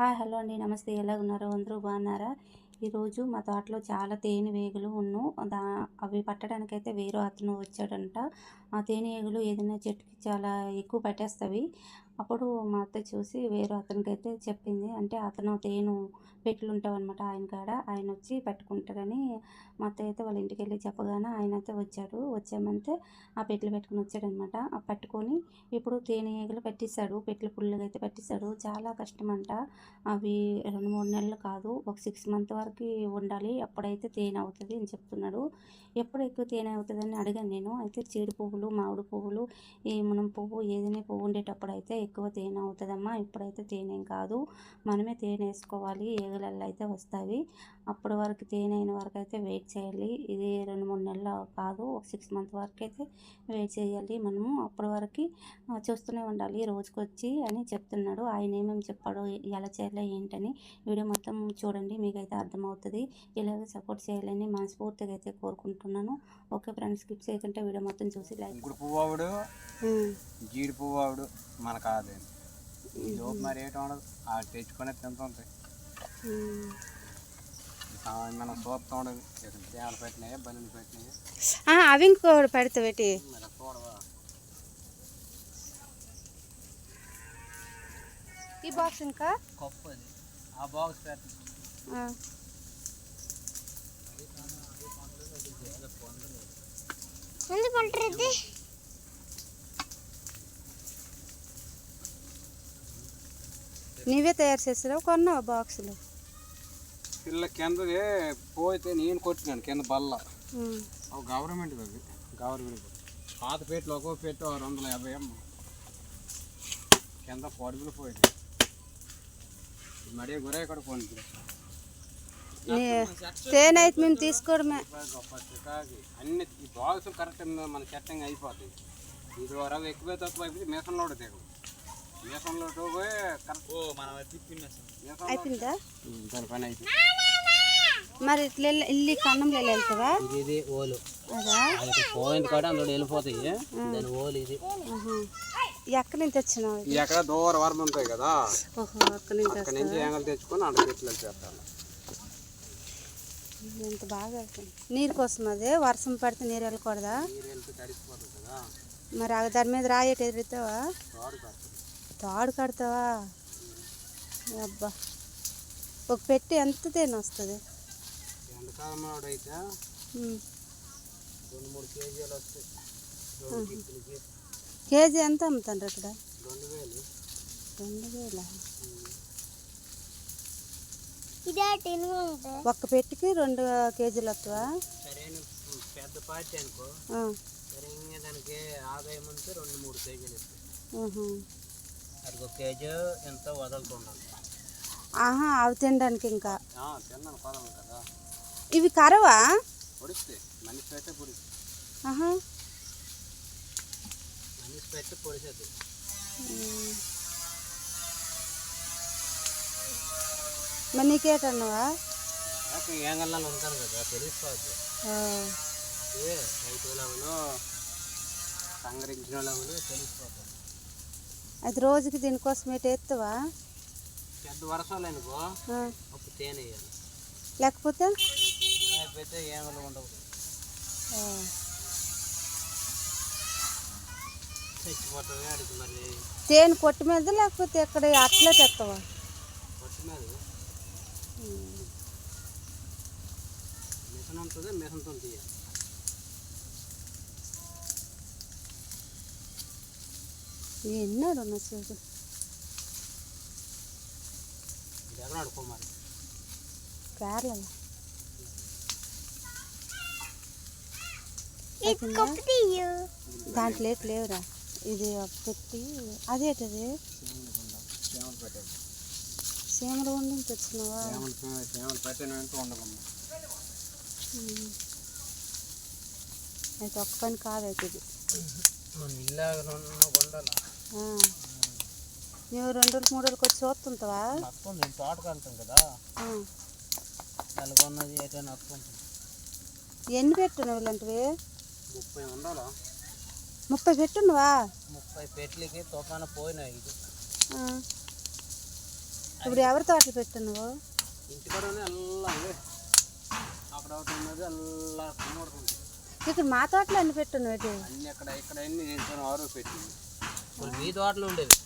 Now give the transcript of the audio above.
Hi hello అండి. నమస్తే. ఎలా ఉన్నారు? అందరూ బాగున్నారా? ఈరోజు మా తోటలో చాలా తేనె వేగులు ఉన్ను. దా అవి పట్టడానికైతే వేరే అతను వచ్చాడంట. ఆ తేనె వేగులు ఏదైనా చెట్టుకి చాలా ఎక్కువ పట్టేస్తవి. అప్పుడు మా అత్త చూసి వేరే అతనికైతే చెప్పింది. అంటే అతను తేను పెట్లు అనమాట ఆయన కాడ ఆయన వచ్చి పెట్టుకుంటారని మా అత్త అయితే వాళ్ళ ఇంటికి వెళ్ళి చెప్పగానే ఆయన అయితే వచ్చాడు. వచ్చామంటే ఆ పెట్లు పెట్టుకుని వచ్చాడనమాట. ఆ పట్టుకొని ఇప్పుడు తేనె ఈగలు పెట్టిస్తాడు. పెట్లు పుల్లగా అయితే పెట్టిస్తాడు. చాలా కష్టం అంట అవి రెండు మూడు నెలలు కాదు. ఒక సిక్స్ మంత్ వరకు ఉండాలి. అప్పుడైతే తేనె అవుతుంది అని చెప్తున్నాడు. ఎప్పుడు ఎక్కువ తేనె అవుతుందని అడిగాను నేను. అయితే చీడి పువ్వులు మామిడి పువ్వులు ఈ మునం పువ్వు ఏదైనా పువ్వు ఉండేటప్పుడు అయితే ఎక్కువ తేనె అవుతుందమ్మా? ఇప్పుడైతే తేనేం కాదు. మనమే తేనె వేసుకోవాలి. ఈగలల్లో అయితే వస్తాయి. అప్పటి వరకు తేనె అయిన వరకు అయితే వెయిట్ చేయాలి. ఇది రెండు మూడు నెలలు కాదు ఒక సిక్స్ మంత్ వరకు అయితే వెయిట్ చేయాలి. మనము అప్పటి వరకు చూస్తూనే ఉండాలి. రోజుకొచ్చి అని చెప్తున్నాడు. ఆయన ఏమేమి చెప్పాడు ఎలా చేయాలి ఏంటని వీడియో మొత్తం చూడండి. మీకైతే అర్థమవుతుంది. ఇలాగే సపోర్ట్ చేయాలని మనస్ఫూర్తిగా అయితే కోరుకుంటున్నాను. ఓకే ఫ్రెండ్స్ స్కిప్ చేయకుంటే వీడియో మొత్తం చూసి లైక్ జీడి కాదు లోపు మరి ఏటం ఉండదు. తెచ్చుకొని తింటుంటాయి. మనం చూస్తూ ఉండదు తేమలు పెట్టినాయి అవి ఇంకోటి పెడతా పెట్టి. ఈ బాక్స్ ఇంకా? కప్పు అది. ఆ బాక్స్ పెట్ట. నీవే తయారు చేస్తావు కొన్నావా బాక్సులు పిల్ల కిందది పోతే నేను కొట్టినాను కింద బల్ల. గవర్నమెంట్ అది గవర్నమెంట్ పాత పేట్లు ఒక్కో పెట్టు ఆరు వందల యాభై అమ్మ. కింద పొడుగులు పోయింది మడి గురే ఇక్కడ పోయింది మేము తీసుకోవడమే. అన్ని ఈ బాక్స్ కరెక్ట్ మన సెట్టింగ్ అయిపోతాయి. ఇది వరకు ఎక్కువ తక్కువ అయిపోతే మీసంలో కూడా దిగవు మీసంలో పోయి కరెక్ట్ మనం అయిపోయిందా? మరి ఇట్లా వెళ్ళి- ఇల్లు కన్నంలో వెళ్తావా? ఇది ఓలు. అదా? పోయింది కాడ అందులో వెళ్ళిపోతాయి. దాని ఓలు ఇది. ఎక్కడి నుంచి వచ్చినావు ఈ ఎక్కడ దూర వరం ఉంటాయి కదా. అక్కడి నుంచి తెచ్చుకొని అక్కడ చెట్లు చేస్తాను. ఎంత బాగా వెళ్తుంది నీరు కోసం అదే? వర్షం పడితే నీరు వెళ్ళకూడదా? మరి ఆ దాని మీద రాయేటి ఎదురుతావా? తోడు కడతావా? అబ్బా ఒక పెట్టి ఎంత తేనె వస్తుంది? ఎండాకాలం అయితే ఉమ్. రెండు మూడు కేజీలు వస్తాయి. కేజీ. ఎంత అమ్ముతాండ్రు ఇక్కడ రెండు వేలు. రెండు వేల? ఒక్క పెట్టికి రెండు కేజీలు వస్తావా? సరైన పెద్ద పార్టీ అనుకో. ఆ, సరైన దానికి ఆదాయం అంతే రెండు మూడు కేజీలు ఇస్తాయి ఆహా. అది ఒక కేజీ ఎంత ఆహా అవి తినడానికి ఇంకా. తిన్నాను కొదలు కదా. ఇవి కరవా? పొడిస్తే మనిషి పొడిస్తే ఆహా. మనిషి పెడితే పొడిసేది. ఉమ్. మరి నీకేటన్నావా? ఏంగల్లో ఉంటాను కదా తెలిసిపోద్ది. ఏ సంగ్రహించిన లెవెలు తెలిసిపోతుంది అయితే రోజుకి దీనికోసం ఎటు ఎత్తావా? పెద్ద వర్షాలు అనుకో అప్పుడు తేనె లేకపోతే? లేకపోతే ఏంగలు ఉండవు. తేనె కొట్టు మీద లేకపోతే ఎక్కడ అట్లే తెస్తావా మీద మిషన్ ఉంటుంది మిషన్తో తీయాలి. ఎన్నాడు ఉన్న చూడు జగనాడు కుమార్ కేరళ దాంట్లో ఏటి లేవురా ఇది ఒక పెట్టి అదేటది చేమలు పెట్టాలి సీమల ఉండి నుంచి వచ్చినావా చేమలు చేమలు పెట్టిన వెంటనే ఉండకమ్మా అయితే ఒక్క పని కాదైతే ఇది మన ఇల్లు ఉండాలి ఆ. నువ్వు రెండు రోజులు మూడు రోజులకి వచ్చి చూస్తుంటావా? నేను తోటకు వెళ్తాం కదా. నెలకొన్నది ఏదైనా వస్తుంటుంది ఎన్ని పెట్టున్నావు ఇలాంటివి? ముప్పై ఉండాలా? ముప్పై పెట్టున్నావా ముప్పై పెట్లకి తుఫాను పోయినాయి ఇది. ఇప్పుడు ఎవరి తోటలు పెట్టున్నావు ఇంటికాడనే అల్లా అవే అక్కడ ఒకటి ఉన్నది అల్లా ఇక్కడ మా తోటలో అన్ని పెట్టున్నావు? అన్ని అక్కడ ఇక్కడ అన్ని నేను ఆరో పెట్టింది మీ తోటలు ఉండేవి.